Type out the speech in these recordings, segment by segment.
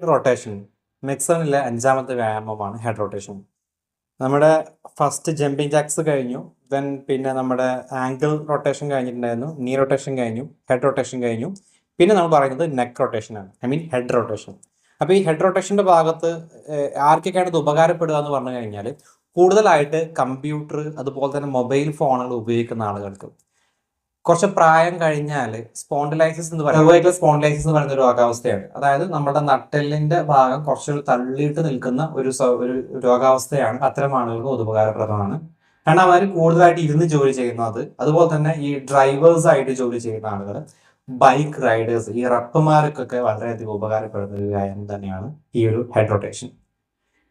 Rotation മിക്സണിലെ അഞ്ചാമത്തെ വ്യായാമമാണ് ഹെഡ് റൊട്ടേഷൻ നമ്മുടെ ഫസ്റ്റ് ജമ്പിങ് ജാക്സ് കഴിഞ്ഞു. ദെൻ പിന്നെ നമ്മുടെ ആംഗിൾ റൊട്ടേഷൻ കഴിഞ്ഞിട്ടുണ്ടായിരുന്നു. നീ റൊട്ടേഷൻ കഴിഞ്ഞു. ഹെഡ് റൊട്ടേഷൻ കഴിഞ്ഞു. പിന്നെ നമ്മൾ പറയുന്നത് നെക്ക് റൊട്ടേഷൻ ആണ്. ഐ മീൻ ഹെഡ് റൊട്ടേഷൻ അപ്പോൾ ഈ ഹെഡ് റൊട്ടേഷന്റെ ഭാഗത്ത് ആർക്കൊക്കെയാണ് ഇത് ഉപകാരപ്പെടുക എന്ന് പറഞ്ഞു കഴിഞ്ഞാൽ കൂടുതലായിട്ട് കമ്പ്യൂട്ടർ അതുപോലെ തന്നെ മൊബൈൽ ഫോണുകൾ ഉപയോഗിക്കുന്ന ആളുകൾക്ക്. കുറച്ച് പ്രായം കഴിഞ്ഞാൽ സ്പോണ്ടിലൈസിസ് എന്ന് പറയുന്നത് സ്പോണ്ടിലൈസിസ് എന്ന് പറയുന്ന ഒരു രോഗാവസ്ഥയാണ്. അതായത് നമ്മുടെ നട്ടെല്ലിന്റെ ഭാഗം കുറച്ചൊരു തള്ളിയിട്ട് നിൽക്കുന്ന ഒരു ഒരു രോഗാവസ്ഥയാണ്. അത്തരം ആളുകൾക്ക് ഉപകാരപ്രദമാണ്. കാരണം അവർ കൂടുതലായിട്ട് ഇരുന്ന് ജോലി ചെയ്യുന്നത് അതുപോലെ തന്നെ ഈ ഡ്രൈവേഴ്സ് ആയിട്ട് ജോലി ചെയ്യുന്ന ആളുകൾ ബൈക്ക് റൈഡേഴ്സ് ഈ റപ്പുമാർക്കൊക്കെ വളരെയധികം ഉപകാരപ്പെടുന്ന ഒരു കാര്യം തന്നെയാണ് ഈ ഒരു ഹെഡ് റൊട്ടേഷൻ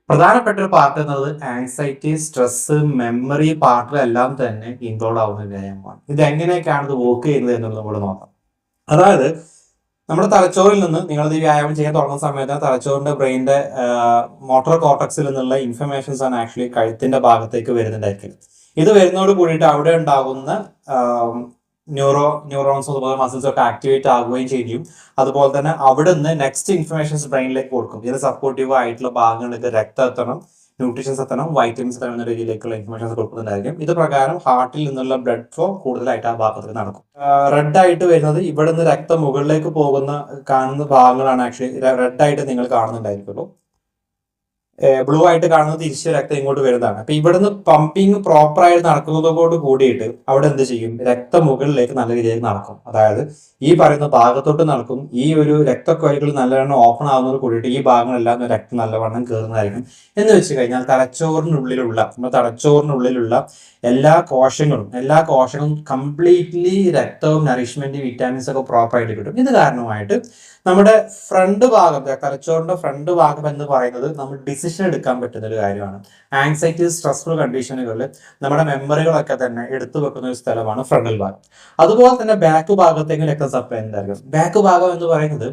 പ്രധാനപ്പെട്ട ഒരു പാർട്ട് എന്നത് ആൻസൈറ്റി സ്ട്രെസ് മെമ്മറി പാർട്ടിലെല്ലാം തന്നെ ഇൻവോൾവ് ആവുന്ന വ്യായാമമാണ് ഇത് എങ്ങനെയൊക്കെയാണ് ഇത് വർക്ക് ചെയ്യുന്നത് എന്നുള്ളത് നമ്മൾ നോക്കാം. അതായത് നമ്മുടെ തലച്ചോറിൽ നിന്ന് നിങ്ങൾ ഈ വ്യായാമം ചെയ്യാൻ തുടങ്ങുന്ന സമയത്ത് തലച്ചോറിന്റെ ബ്രെയിനിന്റെ മോട്ടോർ കോട്ടക്സിൽ നിന്നുള്ള ഇൻഫർമേഷൻസ് ആണ് ആക്ച്വലി കഴുത്തിന്റെ ഭാഗത്തേക്ക് വരുന്നുണ്ടായിരിക്കും ഇത് വരുന്നതോട് കൂടിയിട്ട് അവിടെ ഉണ്ടാകുന്ന ന്യൂറോ ന്യൂറോൺസ് അതുപോലെ മസിൽസ് ഒക്കെ ആക്ടിവേറ്റ് ആവുകയും ചെയ്യും. അതുപോലെ തന്നെ അവിടെ നിന്ന് നെക്സ്റ്റ് ഇൻഫർമേഷൻസ് ബ്രെയിനിലേക്ക് കൊടുക്കും. ഇത് സപ്പോർട്ടീവ് ആയിട്ടുള്ള ഭാഗങ്ങൾക്ക് രക്തം എത്തണം ന്യൂട്രീഷൻസ് എത്തണം വൈറ്റമിൻസ് എത്തണം എന്ന രീതിയിലേക്കുള്ള ഇൻഫർമേഷൻസ് കൊടുക്കുന്നുണ്ടായിരിക്കും. ഇത് പ്രകാരം ഹാർട്ടിൽ നിന്നുള്ള ബ്ലഡ് ഫ്ലോ കൂടുതലായിട്ട് ആ ഭാഗത്തിൽ നടക്കും. റെഡ് ആയിട്ട് വരുന്നത് ഇവിടെ നിന്ന് രക്തം മുകളിലേക്ക് പോകുന്ന കാണുന്ന ഭാഗങ്ങളാണ് ആക്ച്വലി റെഡ് ആയിട്ട് നിങ്ങൾ കാണുന്നുണ്ടായിരിക്കുള്ളൂ. ബ്ലൂ ആയിട്ട് കാണുന്നത് തിരിച്ച് രക്തം ഇങ്ങോട്ട് വരുന്നതാണ്. അപ്പൊ ഇവിടുന്ന് പമ്പിങ് പ്രോപ്പറായിട്ട് നടക്കുന്നതോട് കൂടിയിട്ട് അവിടെ എന്ത് ചെയ്യും? രക്തം മുകളിലേക്ക് നല്ല രീതിയിൽ നടക്കും. അതായത് ഈ പറയുന്ന ഭാഗത്തോട്ട് നടക്കും. ഈ ഒരു രക്തക്കൊഴലുകൾ നല്ലവണ്ണം ഓപ്പൺ ആകുന്നതോട് കൂടിയിട്ട് ഈ ഭാഗങ്ങളെല്ലാം രക്തം നല്ലവണ്ണം കയറുന്നതായിരിക്കും എന്ന് വെച്ച് കഴിഞ്ഞാൽ തലച്ചോറിനുള്ളിലുള്ള നമ്മുടെ തലച്ചോറിനുള്ളിലുള്ള എല്ലാ കോശങ്ങളും എല്ലാ കോശങ്ങളും കംപ്ലീറ്റ്ലി രക്തവും നറിഷ്മെന്റ് വിറ്റാമിൻസ് ഒക്കെ പ്രോപ്പർ ആയിട്ട് കിട്ടും. ഇത് കാരണമായിട്ട് നമ്മുടെ ഫ്രണ്ട് ഭാഗം തലച്ചോറിന്റെ ഫ്രണ്ട് ഭാഗം എന്ന് പറയുന്നത് നമ്മൾ ഡിസിഷൻ എടുക്കാൻ പറ്റുന്ന ഒരു കാര്യമാണ്. ആങ്സൈറ്റി സ്ട്രെസ്ഫുൾ കണ്ടീഷനുകളിൽ നമ്മുടെ മെമ്മറികളൊക്കെ തന്നെ എടുത്തു വെക്കുന്ന ഒരു സ്ഥലമാണ് ഫ്രണ്ടൽ ഭാഗം. അതുപോലെ തന്നെ ബാക്ക് ഭാഗത്തേക്ക് ഒക്കെ സപ്ലൈ ഉണ്ടായിരിക്കും ബാക്ക് ഭാഗം എന്ന് പറയുന്നത്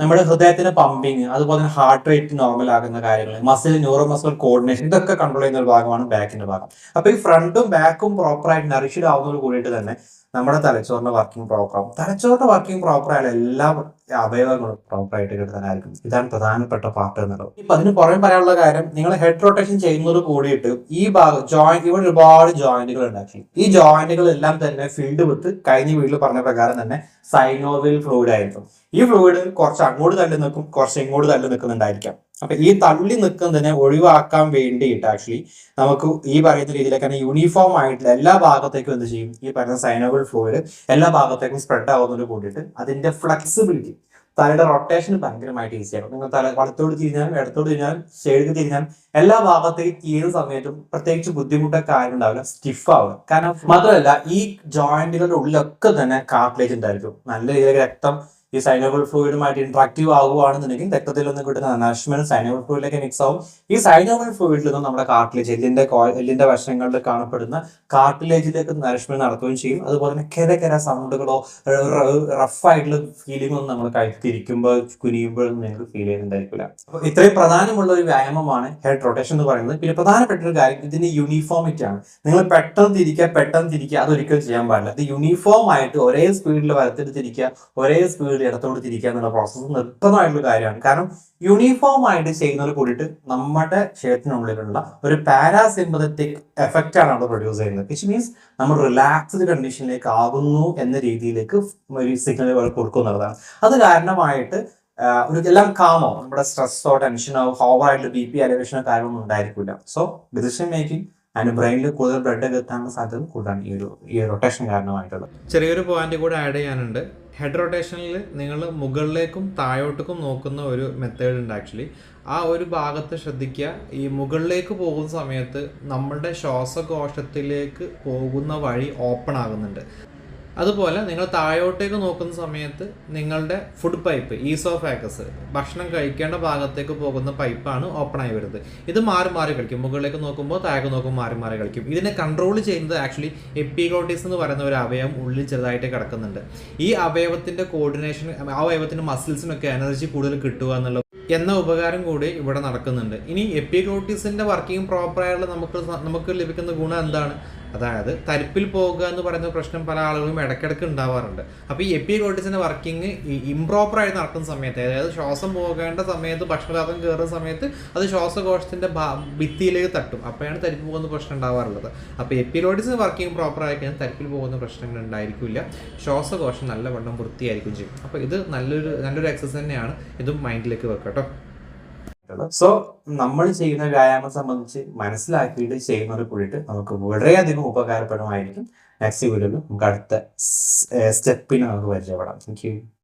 നമ്മുടെ ഹൃദയത്തിന് പമ്പിങ് അതുപോലെ തന്നെ ഹാർട്ട് റേറ്റ് നോർമൽ ആകുന്ന കാര്യങ്ങൾ മസിൽ ന്യൂറോ മസിൽ കോർഡിനേഷൻ ഇതൊക്കെ കൺട്രോൾ ചെയ്യുന്ന ഒരു ഭാഗമാണ് ബാക്കിന്റെ ഭാഗം. അപ്പൊ ഈ ഫ്രണ്ടും ബാക്കും പ്രോപ്പറായിട്ട് നറിഷ്ഡ് ആവുന്നതോട് കൂടിയിട്ട് തന്നെ നമ്മുടെ തലച്ചോറിന്റെ വർക്കിംഗ് പ്രോപ്പർ ആവും. തലച്ചോറിന്റെ വർക്കിംഗ് പ്രോപ്പർ ആയാലും എല്ലാ അവയവങ്ങളും പ്രോപ്പർ ആയിട്ട് കിട്ടുന്നതായിരിക്കും ഇതാണ് പ്രധാനപ്പെട്ട പാർട്ട് എന്നുള്ളത്. ഇപ്പൊ അതിന് പുറമെ പറയാനുള്ള കാര്യം നിങ്ങൾ ഹെഡ് റൊട്ടേഷൻ ചെയ്യുന്നത് കൂടിയിട്ട് ഈ ഭാഗം ജോയിന്റ് ഇവിടെ ഒരുപാട് ജോയിന്റുകൾ ഉണ്ടാക്കി. ഈ ജോയിന്റുകൾ എല്ലാം തന്നെ ഫീൽഡ് വിത്ത് കഴിഞ്ഞ വീട്ടിൽ പറഞ്ഞ പ്രകാരം തന്നെ സൈനോവിൽ ഫ്ലൂയിഡ് ആയിരിക്കും. ഈ ഫ്ലൂയിഡ് കുറച്ച് അങ്ങോട്ട് തള്ളി നിൽക്കും കുറച്ച് ഇങ്ങോട്ട് തള്ളി നിൽക്കുന്നുണ്ടായിരിക്കാം. അപ്പൊ ഈ തള്ളി നിൽക്കുന്നതിനെ ഒഴിവാക്കാൻ വേണ്ടിയിട്ട് ആക്ച്വലി നമുക്ക് ഈ പറയുന്ന രീതിയിലൊക്കെ യൂണിഫോം ആയിട്ടുള്ള എല്ലാ ഭാഗത്തേക്കും എന്ത് ചെയ്യും? ഈ പറയുന്ന സൈനബിൾ ഫ്ലൂയിഡ് എല്ലാ ഭാഗത്തേക്കും സ്പ്രെഡ് ആവുന്നതിന് കൂടിയിട്ട് അതിന്റെ ഫ്ലെക്സിബിലിറ്റി തലയുടെ റൊട്ടേഷൻ ഭയങ്കരമായിട്ട് ഈസി ഈസിയാകും നിങ്ങൾ തല വലത്തോട് തിരിഞ്ഞാലും ഇടത്തോട് തിരിഞ്ഞാലും ഷെയ്ഡ് തിരിഞ്ഞാലും എല്ലാ ഭാഗത്തേക്ക് തീരുന്ന സമയത്തും പ്രത്യേകിച്ച് ബുദ്ധിമുട്ടൊക്കെ കാര്യം ഉണ്ടാവില്ല സ്റ്റിഫ് ആവുക. കാരണം മാത്രമല്ല ഈ ജോയിന്റുകളുടെ ഉള്ളിലൊക്കെ തന്നെ കാർട്ടിലേജ് ഉണ്ടായിരിക്കും. നല്ല രീതിയിൽ രക്തം ഈ സൈനോബിൾ ഫ്ലൂയിഡുമായിട്ട് ഇൻട്രാക്റ്റീവ് ആകുകയാണെന്നുണ്ടെങ്കിൽ രക്തത്തിൽ നിന്ന് കിട്ടുന്ന നറിഷ്മെന്റ് സൈനോബിൾ ഫ്ലൂയിഡിലേക്ക് മിക്സ് ആവും. ഈ സൈനോബിൾ ഫ്ലൂയിഡിൽ നിന്നും നമ്മുടെ കാർട്ടിലേജ് എല്ലിന്റെ എല്ലിന്റെ വശങ്ങളിൽ കാണപ്പെടുന്ന കാർട്ടിലേജിലേക്ക് നറിഷ്മെന്റ് നടത്തുകയും ചെയ്യും. അതുപോലെ തന്നെ കെര കെര സൗണ്ടുകളോ റഫ് ആയിട്ടുള്ള ഫീലിംഗ് ഒന്നും നമ്മൾ കഴുത്തിരിക്കുമ്പോൾ കുനിയുമ്പോഴൊന്നും നിങ്ങൾക്ക് ഫീൽ ചെയ്യുന്നുണ്ടായിരിക്കില്ല അപ്പോൾ ഇത്രയും പ്രധാനമുള്ള ഒരു വ്യായാമമാണ് ഹെഡ് റൊട്ടേഷൻ എന്ന് പറയുന്നത്. പിന്നെ പ്രധാനപ്പെട്ട ഒരു കാര്യം ഇതിന്റെ യൂണിഫോമിറ്റി ആണ്. നിങ്ങൾ പെട്ടെന്ന് തിരിക്കുക പെട്ടെന്ന് തിരിക്കുക അതൊരിക്കലും ചെയ്യാൻ പാടില്ല. ഇത് യൂണിഫോം ആയിട്ട് ഒരേ സ്പീഡിൽ വലത്തോട്ട് തിരിക്കുക ഒരേ സ്പീഡിൽ ഇടത്തോട്ട് തിരിക്കുക എന്നുള്ള പ്രോസസ്സ് നിർബന്ധമായിട്ടുള്ള കാര്യമാണ്. കാരണം യൂണിഫോം ആയിട്ട് ചെയ്യുന്നതിൽ കൂടിയിട്ട് നമ്മുടെ ശരീരത്തിനുള്ളിലുള്ള ഒരു പാരാസിമ്പതറ്റിക് എഫക്റ്റ് ആണ് അവിടെ പ്രൊഡ്യൂസ് ചെയ്യുന്നത്. വിച്ച് മീൻസ് നമ്മൾ റിലാക്സ്ഡ് കണ്ടീഷനിലേക്ക് ആകുന്നു എന്ന രീതിയിലേക്ക് ഒരു സിഗ്നൽ കൊടുക്കുന്നുള്ളതാണ് അത് കാരണമായിട്ട് ഒരു എല്ലാം കാമോ നമ്മുടെ സ്ട്രെസ്സോ ടെൻഷനോ ഹോവായിട്ടുള്ള ബി പി അലവേഷനോ കാര്യമൊന്നും ഉണ്ടായിരിക്കില്ല. സോ ഡിസിഷൻ മേക്കിംഗ് ആൻഡ് ബ്രെയിനിൽ കൂടുതൽ ബ്ലഡ് എത്താനുള്ള സാധ്യത കൂടുതലാണ് ഈ ഒരു ഈ റൊട്ടേഷൻ കാരണമായിട്ടുള്ളത്. ചെറിയൊരു പോയിന്റ് കൂടെ ആഡ് ചെയ്യാനുണ്ട്. ഹെഡ് റൊട്ടേഷനിൽ നിങ്ങൾ മുകളിലേക്കും താഴോട്ടേക്കും നോക്കുന്ന ഒരു മെത്തേഡ് ഉണ്ട് ആക്ച്വലി ആ ഒരു ഭാഗത്ത് ശ്രദ്ധിക്കുക ഈ മുകളിലേക്ക് പോകുന്ന സമയത്ത് നമ്മുടെ ശ്വാസകോശത്തിലേക്ക് പോകുന്ന വഴി ഓപ്പൺ ആകുന്നുണ്ട്. അതുപോലെ നിങ്ങൾ താഴോട്ടേക്ക് നോക്കുന്ന സമയത്ത് നിങ്ങളുടെ food pipe is of access ഭക്ഷണം കഴിക്കേണ്ട ഭാഗത്തേക്ക് പോകുന്ന പൈപ്പാണ് ഓപ്പൺ ആയി വരുന്നത്. ഇത് മാറി മാറി കളിക്കും. മുകളിലേക്ക് നോക്കുമ്പോൾ താഴേക്ക് നോക്കുമ്പോൾ മാറി മാറി കളിക്കും. ഇതിനെ കൺട്രോൾ ചെയ്യുന്നത് ആക്ച്വലി എപ്പിഗ്ലോട്ടീസ് എന്ന് പറയുന്ന ഒരു അവയവം ഉള്ളിൽ ചെറുതായിട്ട് കിടക്കുന്നുണ്ട്. ഈ അവയവത്തിന്റെ കോർഡിനേഷൻ ആ അവയവത്തിന്റെ മസിൽസിനൊക്കെ എനർജി കൂടുതൽ കിട്ടുക എന്നുള്ളത് എന്ന ഉപകാരം കൂടി ഇവിടെ നടക്കുന്നുണ്ട്. ഇനി എപ്പിഗ്ലോട്ടീസിന്റെ വർക്കിംഗ് പ്രോപ്പർ ആയുള്ള നമുക്ക് നമുക്ക് ലഭിക്കുന്ന ഗുണം എന്താണ്? അതായത് തരിപ്പിൽ പോകുക എന്ന് പറയുന്ന പ്രശ്നം പല ആളുകളും ഇടയ്ക്കിടയ്ക്ക് ഉണ്ടാവാറുണ്ട്. അപ്പോൾ ഈ എപ്പിഗ്ലോട്ടിസിന്റെ വർക്കിംഗ് ഇംപ്രോപ്പർ ആയി നടക്കുന്ന സമയത്ത് അതായത് ശ്വാസം പോകേണ്ട സമയത്ത് ഭക്ഷണജാതം കയറുന്ന സമയത്ത് അത് ശ്വാസകോശത്തിന്റെ ഭിത്തിയിലേക്ക് തട്ടും. അപ്പോഴാണ് തരിപ്പ് പോകുന്ന പ്രശ്നം ഉണ്ടാവാറുള്ളത്. അപ്പോൾ എപ്പിലോട്ടിസ് വർക്കിംഗ് പ്രോപ്പർ ആയി കഴിഞ്ഞാൽ തരിപ്പിൽ പോകുന്ന പ്രശ്നങ്ങൾ ഉണ്ടായിരിക്കില്ല. ശ്വാസകോശം നല്ലവണ്ണം വൃത്തിയായിരിക്കും ചെയ്യും. അപ്പോൾ ഇത് നല്ലൊരു നല്ലൊരു എക്സസൈസ് തന്നെയാണ്. ഇതും മൈൻഡിലേക്ക് വെക്കട്ടോ സോ നമ്മൾ ചെയ്യുന്ന വ്യായാമം സംബന്ധിച്ച് മനസ്സിലാക്കിയിട്ട് ചെയ്യുന്നത് കൂടിയിട്ട് നമുക്ക് വളരെയധികം ഉപകാരപ്രദമായിരിക്കും. നെക്സ്റ്റ് വീഡിയോയിൽ നമുക്ക് അടുത്ത സ്റ്റെപ്പിന് നമുക്ക് പരിചയപ്പെടാം. താങ്ക്